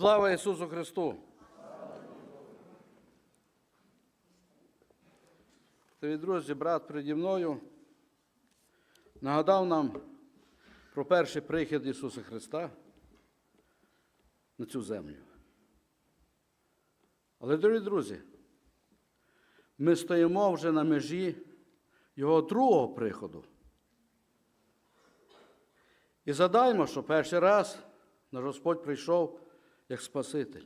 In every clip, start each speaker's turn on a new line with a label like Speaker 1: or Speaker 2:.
Speaker 1: Слава Ісусу Христу! Дорогі друзі, брат переді мною нагадав нам про перший прихід Ісуса Христа на цю землю. Але, дорогі друзі, ми стоїмо вже на межі Його другого приходу. І задаймо, що перший раз наш Господь прийшов як Спаситель.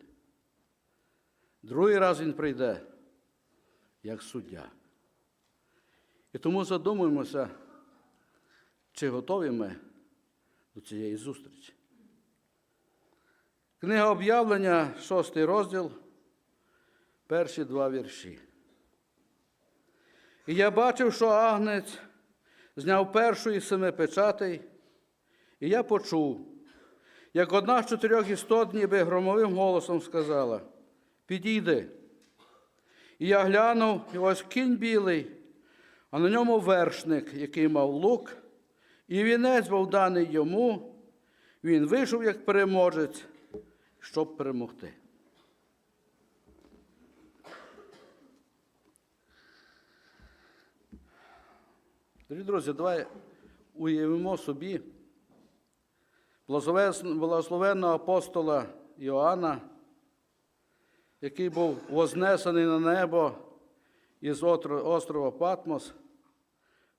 Speaker 1: Другий раз Він прийде як суддя. І тому задумуємося, чи готові ми до цієї зустрічі. Книга об'явлення, шостий розділ, перші два вірші. І я бачив, що агнець зняв першу із семи печатей, і я почув, як одна з чотирьох істот, ніби громовим голосом сказала: Підійди. І я глянув, і ось кінь білий, а на ньому вершник, який мав лук, і вінець був даний йому. Він вийшов як переможець, щоб перемогти. Дорогі друзі, давай уявимо собі благословенного апостола Іоанна, який був вознесений на небо із острова Патмос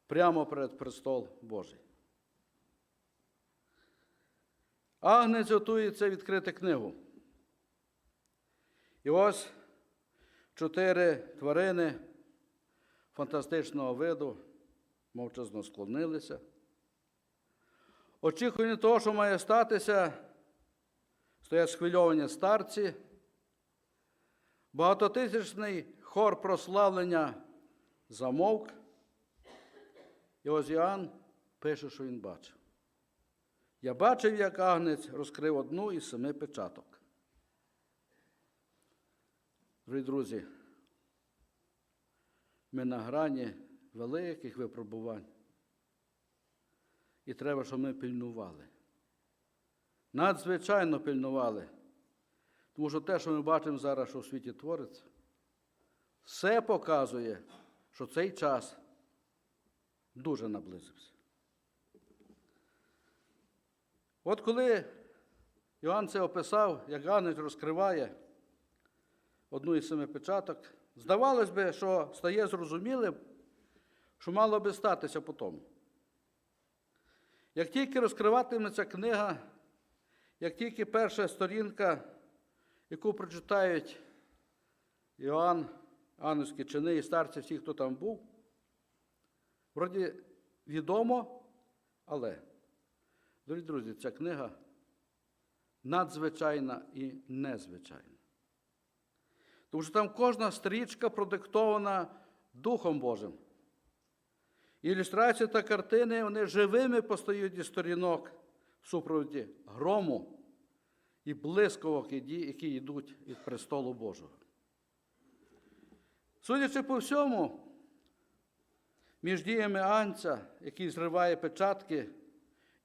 Speaker 1: прямо перед престол Божий. Агнець готується відкрити книгу. І ось чотири тварини фантастичного виду мовчазно склонилися. Очікування того, що має статися, стоять схвильовані старці, багатотисячний хор прославлення замовк. І ось Іоанн пише, що він бачив. Я бачив, як агнець розкрив одну із семи печаток. Дорогі друзі, ми на грані великих випробувань. І треба, щоб ми пильнували. Надзвичайно пильнували. Тому що те, що ми бачимо зараз, що в світі твориться, все показує, що цей час дуже наблизився. От коли Іоанн це описав, як Ганець розкриває одну із семи печаток, здавалось би, що стає зрозумілим, що мало би статися по тому. Як тільки розкриватиметься книга, як тільки перша сторінка, яку прочитають Іоанн, Ангельські чини і старці, всі, хто там був, вроді відомо, але, дорогі друзі, ця книга надзвичайна і незвичайна. Тому що там кожна стрічка продиктована Духом Божим. Ілюстрації та картини вони живими постають із сторінок в супроводі грому і блисковок, які йдуть від престолу Божого. Судячи по всьому, між діями Анця, який зриває печатки,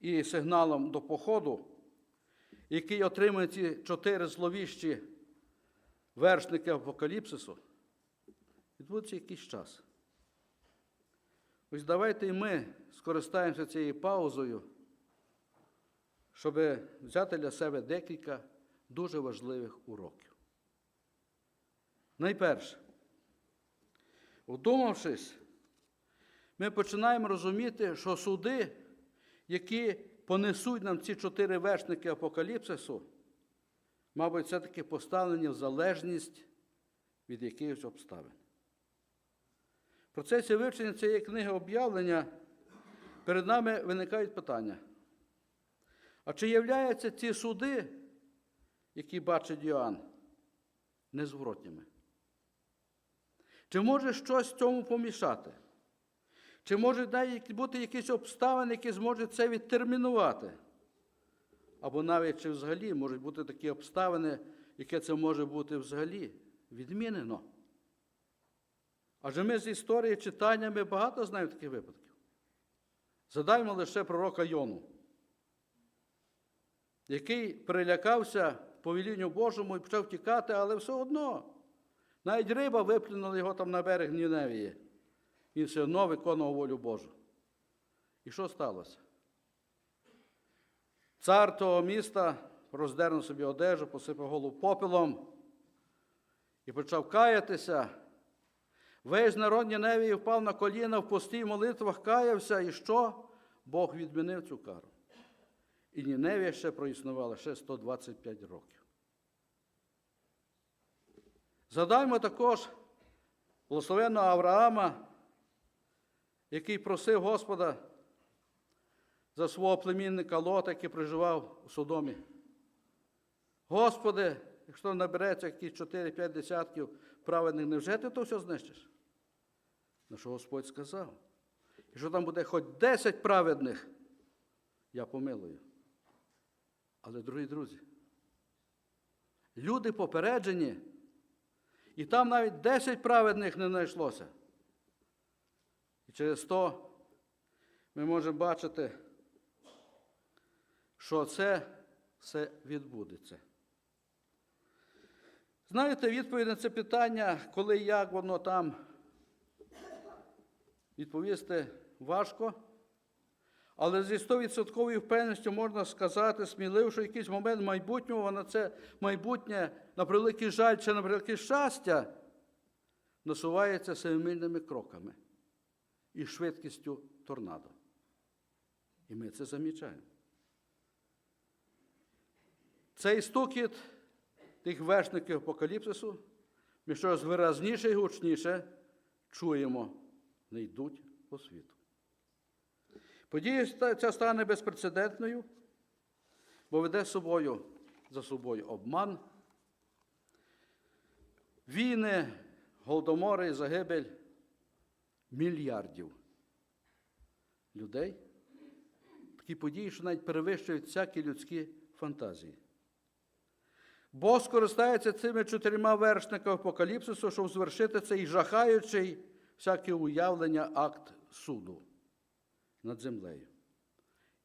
Speaker 1: і сигналом до походу, який отримує ці чотири зловіщі вершники апокаліпсису, відбудеться якийсь час. Ось давайте і ми скористаємося цією паузою, щоб взяти для себе декілька дуже важливих уроків. Найперше, вдумавшись, ми починаємо розуміти, що суди, які понесуть нам ці чотири вершники апокаліпсису, мабуть, все-таки поставлені в залежність від якихось обставин. В процесі вивчення цієї книги об'явлення перед нами виникають питання. А чи являються ці суди, які бачить Йоанн, незворотніми? Чи може щось цьому помішати? Чи можуть бути якісь обставини, які зможуть це відтермінувати? Або навіть чи взагалі можуть бути такі обставини, яке це може бути взагалі відмінено? Адже ми з історії читання ми багато знаємо таких випадків. Задаймо лише пророка Йону, який перелякався по велінню Божому і почав тікати, але все одно. Навіть риба виплюнула його там на берег Ніневії. Він все одно виконував волю Божу. І що сталося? Цар того міста роздернув собі одежу, посипав голову попелом і почав каятися. Весь народ Ніневії впав на коліна в постій молитвах, каявся, і що? Бог відмінив цю кару. І Ніневія ще проіснувала ще 125 років. Згадаймо також благословенного Авраама, який просив Господа за свого племінника Лота, який проживав у Содомі. Господи, якщо набереться якісь 4-5 десятків праведних, невже ти то все знищиш? На що Господь сказав? Якщо там буде хоч 10 праведних, я помилую. Але, дорогі друзі, люди попереджені, і там навіть 10 праведних не знайшлося. І через то ми можемо бачити, що це все відбудеться. Знаєте, відповідь на це питання, коли і як воно там відповісти важко. Але зі 100% впевненістю можна сказати сміливо, що якийсь момент майбутнього на це майбутнє, на превеликий жаль чи на превелике щастя, насувається семимильними кроками і швидкістю торнадо. І ми це замічаємо. Цей стукіт тих вершників апокаліпсису, ми щось виразніше і гучніше чуємо, не йдуть по світу. Подія ця стане безпрецедентною, бо веде собою, за собою обман, війни, голодомори і загибель мільярдів людей. Такі події, що навіть перевищують всякі людські фантазії. Бог скористається цими чотирма вершниками апокаліпсису, щоб звершити цей жахаючий всяке уявлення акт суду над землею.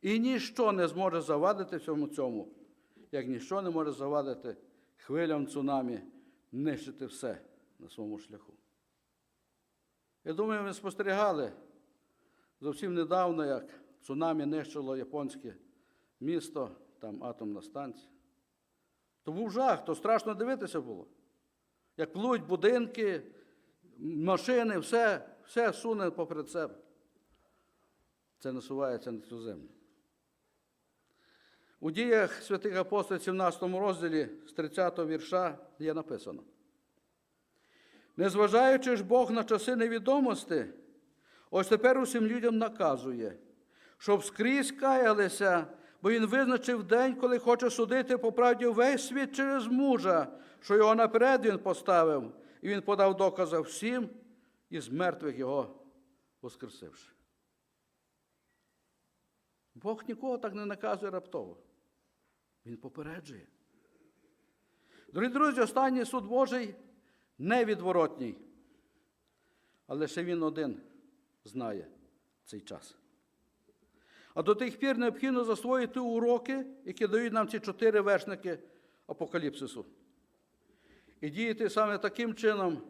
Speaker 1: І ніщо не зможе завадити всьому цьому, як ніщо не може завадити хвилям цунамі нищити все на своєму шляху. Я думаю, ви спостерігали зовсім недавно, як цунамі нищило японське місто, там атомна станція. То був жах, то страшно дивитися було. Як плуть будинки, машини, все, все суне поперед себе. Це насувається на цю землю. У діях святих апостолів 17 розділі з 30 вірша є написано. Незважаючи ж Бог на часи невідомості, ось тепер усім людям наказує, щоб скрізь каялися, бо він визначив день, коли хоче судити по правді весь світ через мужа, що його наперед він поставив, і він подав докази всім, і з мертвих його воскресивши. Бог нікого так не наказує раптово. Він попереджує. Дорогі друзі, останній суд Божий невідворотній. Але ще він один знає цей час. А до тих пір необхідно засвоїти уроки, які дають нам ці чотири вершники апокаліпсису. І діяти саме таким чином,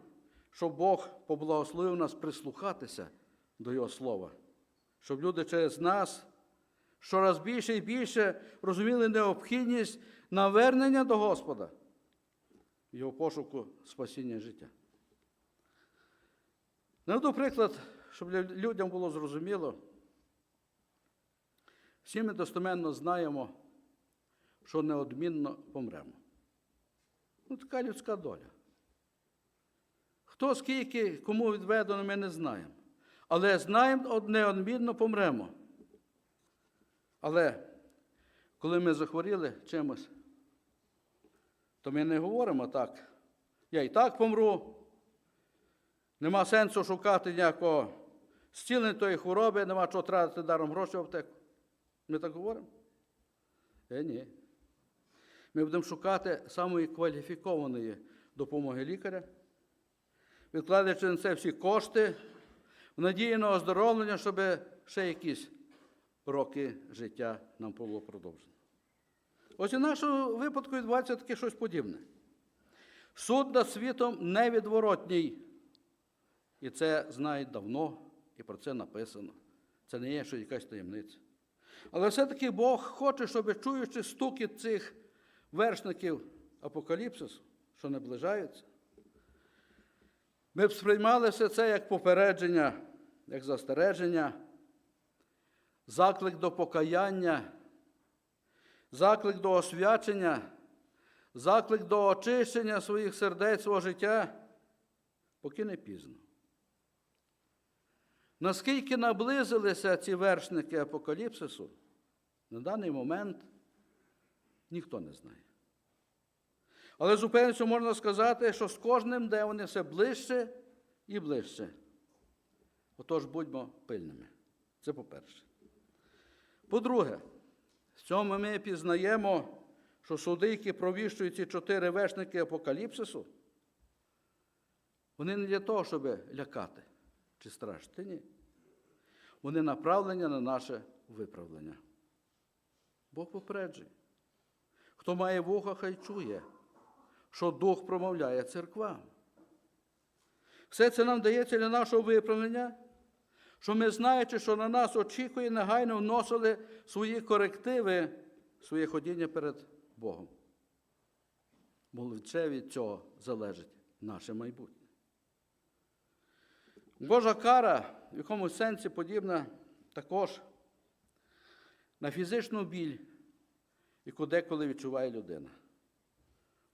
Speaker 1: щоб Бог поблагословив нас прислухатися до Його слова, щоб люди через нас щораз більше і більше розуміли необхідність навернення до Господа, його пошуку спасіння життя. Наведу приклад, щоб людям було зрозуміло. Всі ми достеменно знаємо, що неодмінно помремо. Ну, така людська доля. Хто скільки, кому відведено, ми не знаємо. Але знаємо, неодмінно помремо. Але коли ми захворіли чимось, то ми не говоримо так. Я і так помру. Нема сенсу шукати ніякого зцілення тої хвороби, нема чого тратити даром гроші в аптеку. Ми так говоримо? Е, ні. Ми будемо шукати самої кваліфікованої допомоги лікаря, відкладаючи на це всі кошти, в надії на оздоровлення, щоб ще якісь роки життя нам було продовжено. Ось в нашому випадку відбувається таке щось подібне. Суд над світом невідворотній. І це знають давно, і про це написано. Це не є що якась таємниця. Але все-таки Бог хоче, щоб чуючи стукіт цих вершників апокаліпсису, що наближаються, ми б сприймали все це як попередження, як застереження, заклик до покаяння, заклик до освячення, заклик до очищення своїх сердець, свого життя, поки не пізно. Наскільки наблизилися ці вершники апокаліпсису, на даний момент ніхто не знає. Але з упевненістю можна сказати, що з кожним днем вони все ближче і ближче. Отож будьмо пильними. Це по-перше. По-друге, з цьому ми пізнаємо, що суди, які провіщують ці чотири вершники апокаліпсису, вони не для того, щоб лякати чи страшити, ні. Вони направлені на наше виправлення. Бог попереджує. Хто має вуха, хай чує, що Дух промовляє церквам. Все це нам дається для нашого виправлення, що ми, знаючи, що на нас очікує, негайно вносили свої корективи, своє ходіння перед Богом. Бо від цього залежить наше майбутнє. Божа кара в якомусь сенсі подібна також на фізичну біль, яку деколи відчуває людина.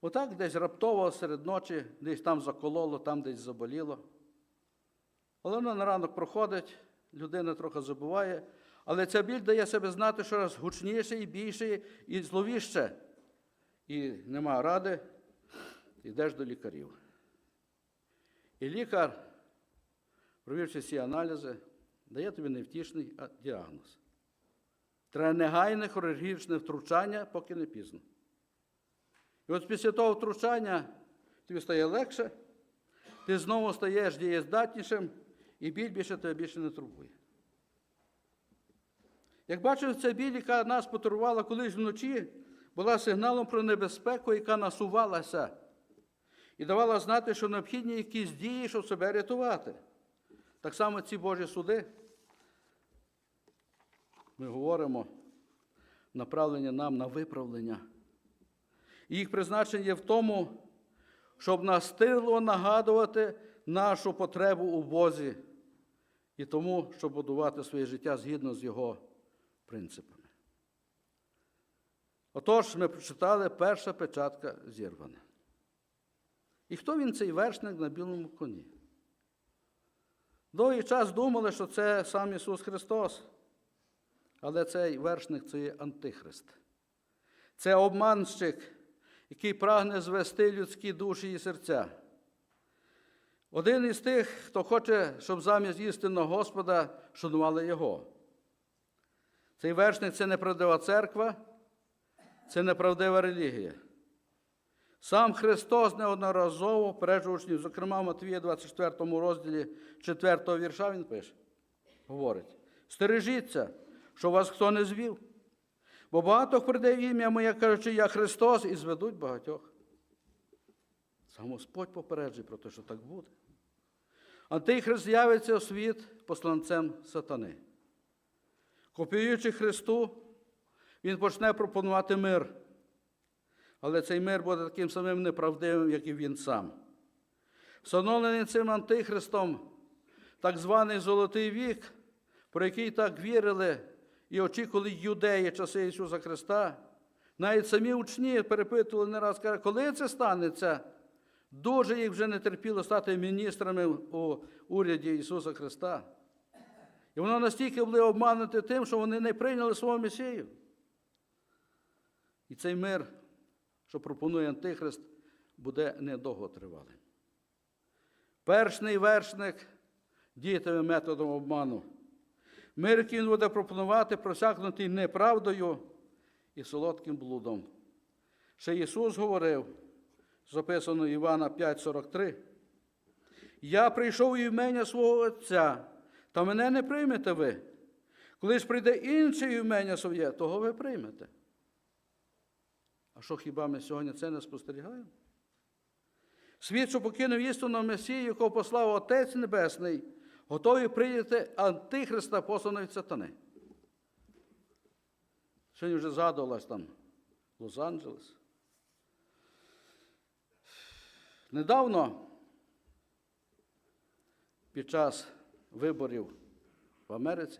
Speaker 1: Отак десь раптово серед ночі, десь там закололо, там десь заболіло. Але воно на ранок проходить, людина трохи забуває, але ця біль дає себе знати щораз гучніше і більше, і зловіще. І нема ради, йдеш до лікарів. І лікар, провівши всі аналізи, дає тобі невтішний діагноз. Треба негайне хірургічне втручання, поки не пізно. І от після того втручання тобі стає легше, ти знову стаєш дієздатнішим, і біль більше тебе більше не турбує. Як бачив, ця біль, яка нас потурбувала колись вночі, була сигналом про небезпеку, яка насувалася, і давала знати, що необхідні якісь дії, щоб себе рятувати. Так само ці Божі суди, ми говоримо, направлення нам на виправлення. І їх призначення є в тому, щоб настигло нагадувати нашу потребу у Бозі і тому, щоб будувати своє життя згідно з його принципами. Отож, ми прочитали перша печатка зірвана. І хто він цей вершник на білому коні? Довгий час думали, що це сам Ісус Христос, але цей вершник це є Антихрист. Це обманщик, який прагне звести людські душі і серця. Один із тих, хто хоче, щоб замість істинного Господа шанували Його. Цей вершник це неправдива церква, це неправдива релігія. Сам Христос неодноразово перед учнів, зокрема в Матвія 24 розділі 4 вірша, Він пише, говорить: стережіться, що вас хто не звів. Бо багато прийде в ім'я моє, кажучи, я Христос, і зведуть багатьох. Сам Господь попереджує про те, що так буде. Антихрист з'явиться у світ посланцем сатани. Копіюючи Христу, Він почне пропонувати мир. Але цей мир буде таким самим неправдивим, як і він сам. Встановлений цим антихристом так званий Золотий вік, про який так вірили і очікували юдеї часи Ісуса Христа, навіть самі учні перепитували не раз, кажуть, коли це станеться, дуже їх вже не терпіло стати міністрами у уряді Ісуса Христа. І воно настільки були обмануті тим, що вони не прийняли свого Месію. І цей мир, що пропонує Антихрист, буде недовго тривалим. Першний вершник діятиме методом обману. Мир, який він буде пропонувати, просякнутий неправдою і солодким блудом. Ще Ісус говорив, записано Івана 5,43. Я прийшов імення свого Отця, та мене не приймете ви. Коли ж прийде інше імення своє, того ви приймете. Що хіба ми сьогодні це не спостерігаємо? Світ, що покинув істинного Месію, якого послав Отець Небесний, готовий прийняти Антихриста, посланого від сатани. Сьогодні вже згадувалась там Лос-Анджелес. Недавно, під час виборів в Америці,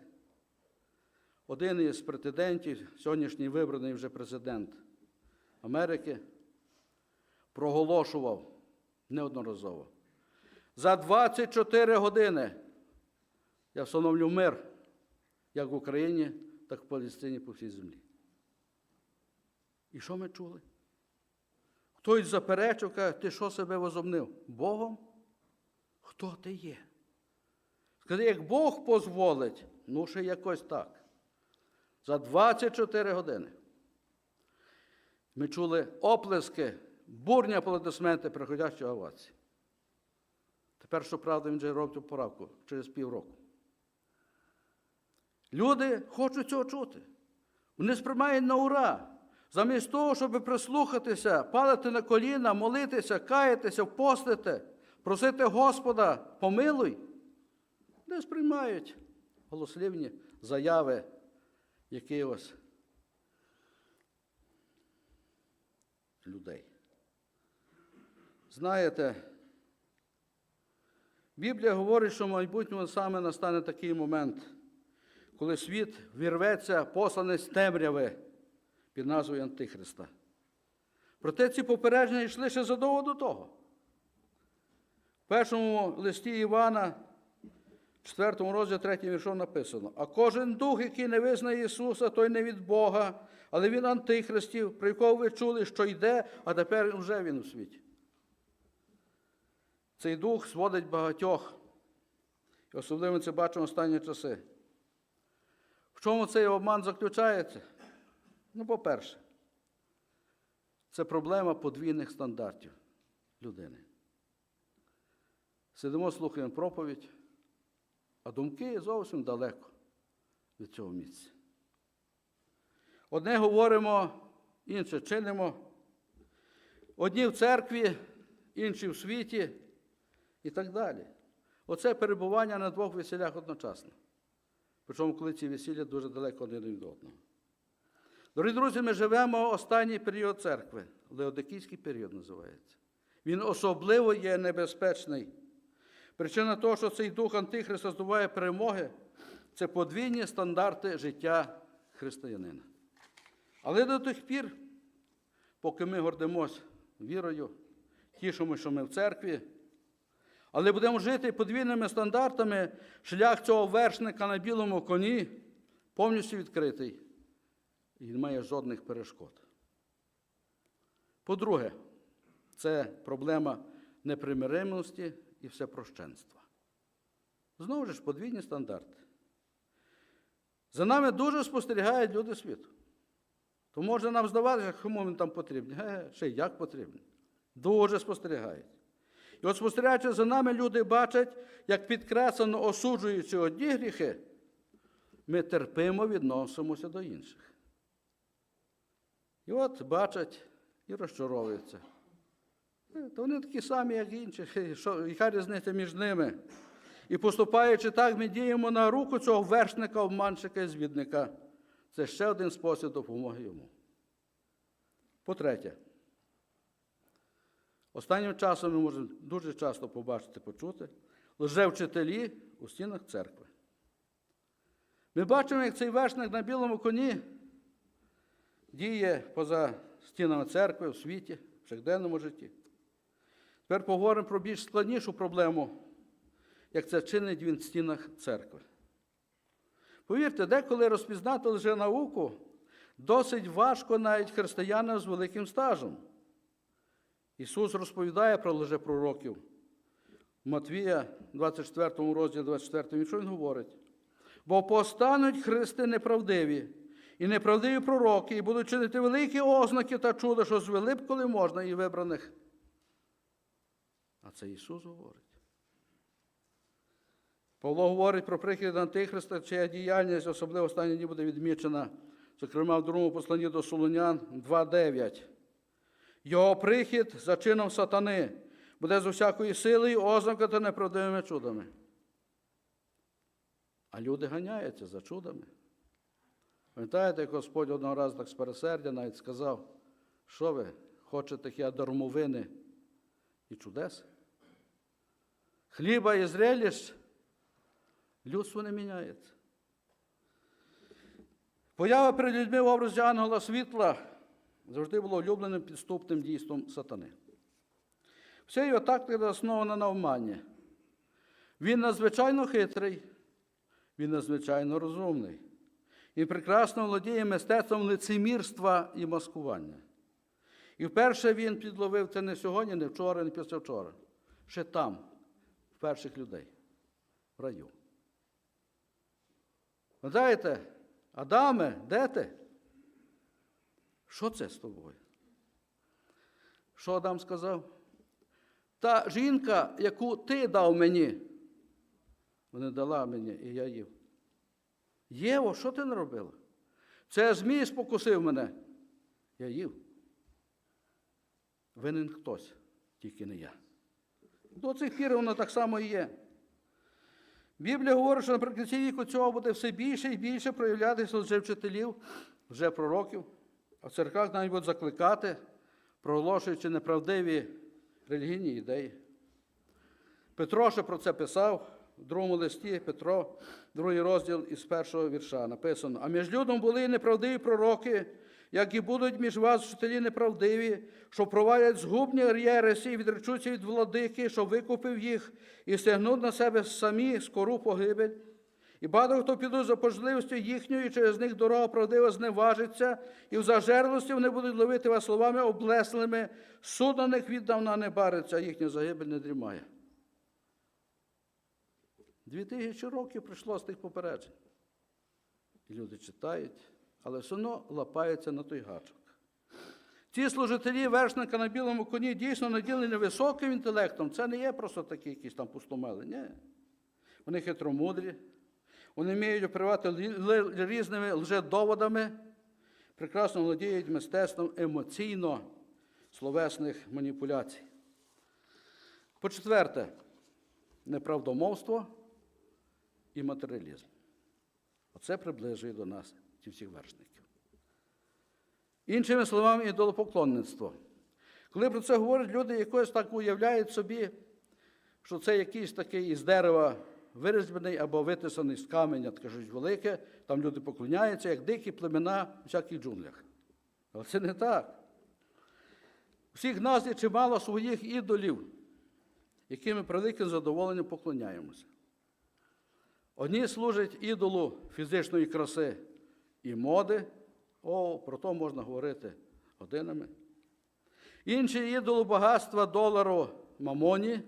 Speaker 1: один із претендентів, сьогоднішній вибраний вже президент Америки, проголошував неодноразово. За 24 години я встановлю мир як в Україні, так і в Палестині по всій землі. І що ми чули? Хтось заперечив, каже, ти що себе возомнив? Богом? Хто ти є? Скажи, як Бог дозволить, ну ще якось так. За 24 години. Ми чули оплески, бурні аплодисменти приходящої овації. Тепер, щоправда, він вже робить поправку через півроку. Люди хочуть цього чути. Вони сприймають на ура. Замість того, щоб прислухатися, падати на коліна, молитися, каятися, постити, просити Господа, помилуй, не сприймають голослівні заяви якихось людей. Знаєте, Біблія говорить, що в майбутньому саме настане такий момент, коли світ вірветься посланець темряви під назвою Антихриста. Проте ці попередження йшли ще задовго до того. В першому листі Івана, 4 розділі 3 віршом написано: А кожен дух, який не визнає Ісуса, той не від Бога, але він антихристів, про якого ви чули, що йде, а тепер вже він у світі. Цей дух зводить багатьох. І особливо це бачимо останні часи. В чому цей обман заключається? Ну, по-перше, це проблема подвійних стандартів людини. Сидимо, слухаємо проповідь, а думки зовсім далеко від цього місця. Одне говоримо, інше чинимо. Одні в церкві, інші в світі і так далі. Оце перебування на двох весілях одночасно. Причому, коли ці весілля дуже далеко один від одного. Дорогі друзі, ми живемо останній період церкви, Леодикійський період називається. Він особливо є небезпечний. Причина того, що цей дух Антихриста здобуває перемоги, це подвійні стандарти життя християнина. Але до тих пір, поки ми гордимось вірою, тішимо, що ми в церкві, але будемо жити подвійними стандартами, шлях цього вершника на білому коні повністю відкритий і немає жодних перешкод. По-друге, це проблема непримиримості і всепрощенства. Знову ж подвійні стандарти. За нами дуже спостерігають люди світу. То може нам здаватися, кому він там потрібен. Ге, ще як потрібен. Дуже спостерігають. І от спостерігаючи за нами, люди бачать, як підкреслено осуджуючи одні гріхи, ми терпимо відносимося до інших. І от бачать і розчаровуються. Е, То вони такі самі, як інші. Що, яка різниця між ними? І поступаючи так, ми діємо на руку цього вершника, обманщика і звідника. Це ще один спосіб допомоги йому. По-третє, останнім часом ми можемо дуже часто побачити, почути лжевчителі у стінах церкви. Ми бачимо, як цей вершник на білому коні діє поза стінами церкви у світі, в повсякденному житті. Тепер поговоримо про більш складнішу проблему, як це чинить він в стінах церкви. Повірте, деколи розпізнати лженауку досить важко навіть християнам з великим стажем. Ісус розповідає про лжепророків. Матвія, 24 розділі 24, що він говорить? Бо постануть христи неправдиві, і неправдиві пророки, і будуть чинити великі ознаки та чуда, що звели б, коли можна, і вибраних. Це Ісус говорить. Павло говорить про прихід Антихриста, чия діяльність, особливо останні дні буде відмічена, зокрема в другому посланні до Солонян 2.9. Його прихід за чином сатани буде з усякої сили і ознака та неправдивими чудами. А люди ганяються за чудами. Пам'ятаєте, як Господь одного разу так з пересердя навіть сказав, що ви хочете я дармовини і чудес? Хліба і зрелищ людство не міняється. Поява перед людьми в образі ангела світла завжди було улюбленим підступним дійством сатани. Вся його тактика заснована на обмані. Він надзвичайно хитрий, він надзвичайно розумний. Він прекрасно володіє мистецтвом лицемірства і маскування. І вперше він підловив це не сьогодні, не вчора, не післявчора. Ще там, перших людей, в раю. Знаєте, Адаме, де ти? Що це з тобою? Що Адам сказав? Та жінка, яку ти дав мені, вона дала мені, і я їв. Єво, що ти не робила? Це змій спокусив мене. Я їв. Винен хтось, тільки не я. До цих пір воно так само і є. Біблія говорить, що наприкінці віку цього буде все більше і більше проявлятися вже вчителів, вже пророків, а в церквах навіть будуть закликати, проголошуючи неправдиві релігійні ідеї. Петро ще про це писав в другому листі Петро, другий розділ із першого вірша написано: А між людом були неправдиві пророки, як і будуть між вас вчителі неправдиві, що провадять згубні єресі і відречуться від владики, що викупив їх, і стягнуть на себе самі скору погибель. І багато хто підуть за пожливістю їхньою, і через них дорога правдива зневажиться, і в зажерлості вони будуть ловити вас словами облеслими, суд на них віддавна не бариться, а їхня загибель не дрімає. Дві тисячі років пройшло з тих попереджень. І люди читають, але все одно лапаються на той гачок. Ці служителі вершника на білому коні дійсно наділені високим інтелектом. Це не є просто такі якісь там пустомели. Ні. Вони хитромудрі, вони вміють оперувати різними лжедоводами, прекрасно володіють мистецтвом емоційно словесних маніпуляцій. По-четверте, неправдомовство і матеріалізм. Оце приближує до нас ці всіх вершників. Іншими словами, ідолопоклонництво. Коли про це говорять, люди якось так уявляють собі, що це якийсь такий із дерева вирізблений або витисаний з каменя, щось велике, там люди поклоняються, як дикі племена в всяких джунглях. Але це не так. У всіх нас є чимало своїх ідолів, якими превеликим задоволенням поклоняємося. Одні служать ідолу фізичної краси і моди, о, про то можна говорити годинами. Інші ідолу багатства долару мамоні,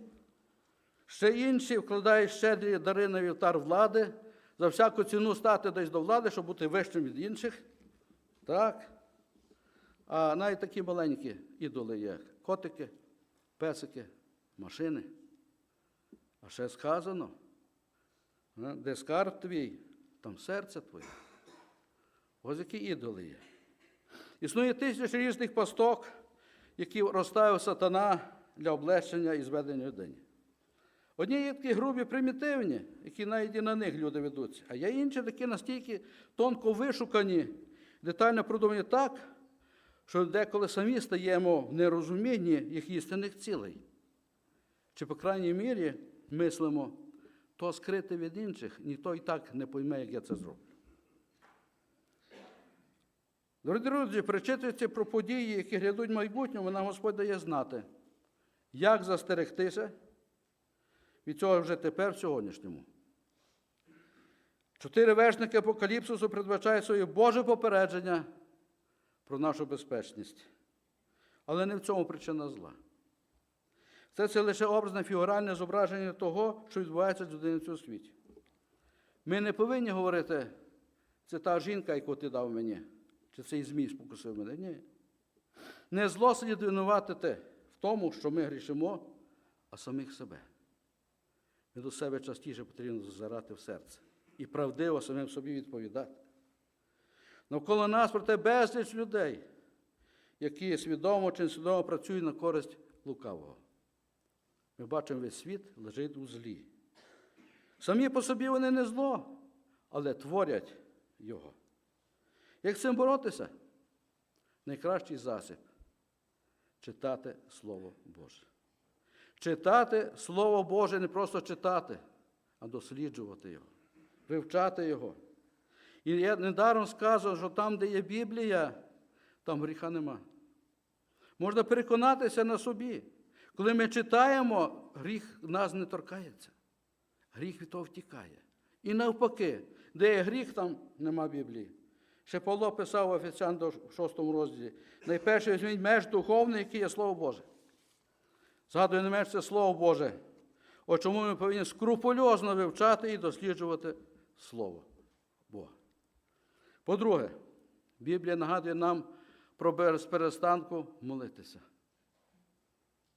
Speaker 1: ще інші вкладають щедрі дари на вівтар влади, за всяку ціну стати десь до влади, щоб бути вищим від інших. Так. А навіть такі маленькі ідоли є котики, песики, машини. А ще сказано, де скарб твій, там серце твоє. Ось які ідоли є. Існує тисячі різних пасток, які розставив сатана для облегчення і зведення людини. Одні є такі грубі, примітивні, які навіть і на них люди ведуться, а є інші такі настільки тонко вишукані, детально продумані так, що деколи самі стаємо в нерозумінні їх істинних цілей. Чи, по крайній мірі, мислимо, то скрити від інших, ніхто і так не пойме, як я це зроблю. Дорогі друзі, перечитуючи про події, які глядуть в майбутньому, нам Господь дає знати, як застерегтися від цього вже тепер, в сьогоднішньому. Чотири вершники апокаліпсису передбачають своє Боже попередження про нашу безпечність. Але не в цьому причина зла. Це це лише образне фігуральне зображення того, що відбувається з людиною в цьому світі. Ми не повинні говорити, це та жінка, яку ти дав мені, чи цей змій спокусив мене. Ні. Не зло слід винуватити в тому, що ми грішимо, а самих себе. Ми до себе частіше потрібно зазирати в серце і правдиво самим собі відповідати. Навколо нас, проте, безліч людей, які свідомо чи несвідомо працюють на користь лукавого. Ми бачимо, весь світ лежить у злі. Самі по собі вони не зло, але творять його. Як з цим боротися? Найкращий засіб читати Слово Боже. Читати Слово Боже не просто читати, а досліджувати його, вивчати його. І я недаром сказано, що там, де є Біблія, там гріха нема. Можна переконатися на собі. Коли ми читаємо, гріх нас не торкається. Гріх від того втікає. І навпаки, де є гріх, там нема Біблії. Ще Павло писав в Офіціан до 6 розділі. Найперше візьміть меж духовний, який є Слово Боже. Згадую не менш це Слово Боже. От чому ми повинні скрупульозно вивчати і досліджувати Слово Бога. По-друге, Біблія нагадує нам про безперестанку молитися.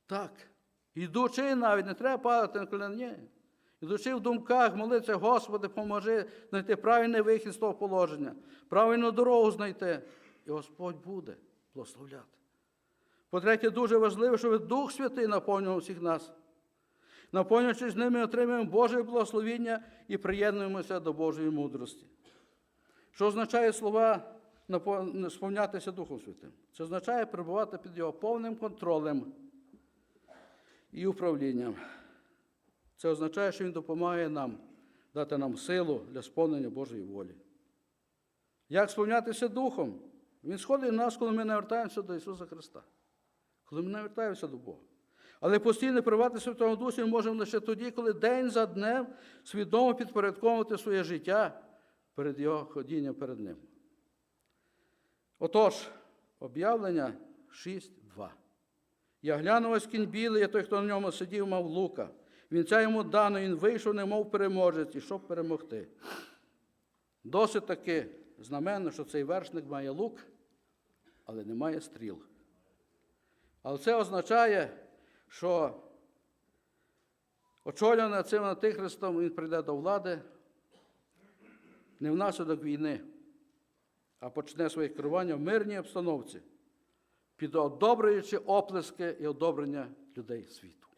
Speaker 1: Так. Ідучи навіть, не треба падати на коліна, ні. Ідучи в думках, молитися, Господи, поможи знайти правильний вихід з того положення, правильну дорогу знайти. І Господь буде благословляти. По-третє, дуже важливо, щоб Дух Святий наповнював всіх нас. Наповнюючись ними, отримуємо Боже благословіння і приєднуємося до Божої мудрості. Що означає слова сповнятися Духом Святим? Це означає перебувати під його повним контролем і управлінням. Це означає, що Він допомагає нам дати нам силу для сповнення Божої волі. Як сповнятися Духом? Він сходить на нас, коли ми навертаємося до Ісуса Христа, коли ми навертаємося до Бога. Але постійно привати Святому Дусі ми можемо лише тоді, коли день за днем свідомо підпорядковувати своє життя перед Його ходінням перед Ним. Отож, об'явлення 6.2. Я глянув ось кінь білий, а той, хто на ньому сидів, мав лука. Вінця йому дано, він вийшов, немов переможець, і щоб перемогти. Досить таки знаменно, що цей вершник має лук, але не має стріл. Але це означає, що очолюваний цим антихристом він прийде до влади не внаслідок війни, а почне своє керування в мирній обстановці, підодобрюючи оплески і одобрення людей світу.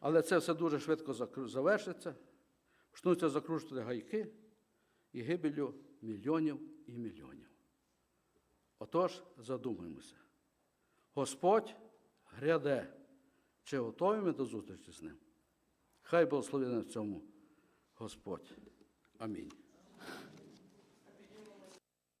Speaker 1: Але це все дуже швидко завершиться, почнуться закручувати гайки і гибелю мільйонів і мільйонів. Отож, задумаємося. Господь гряде, чи готові ми до зустрічі з ним? Хай благословений в цьому Господь. Амінь.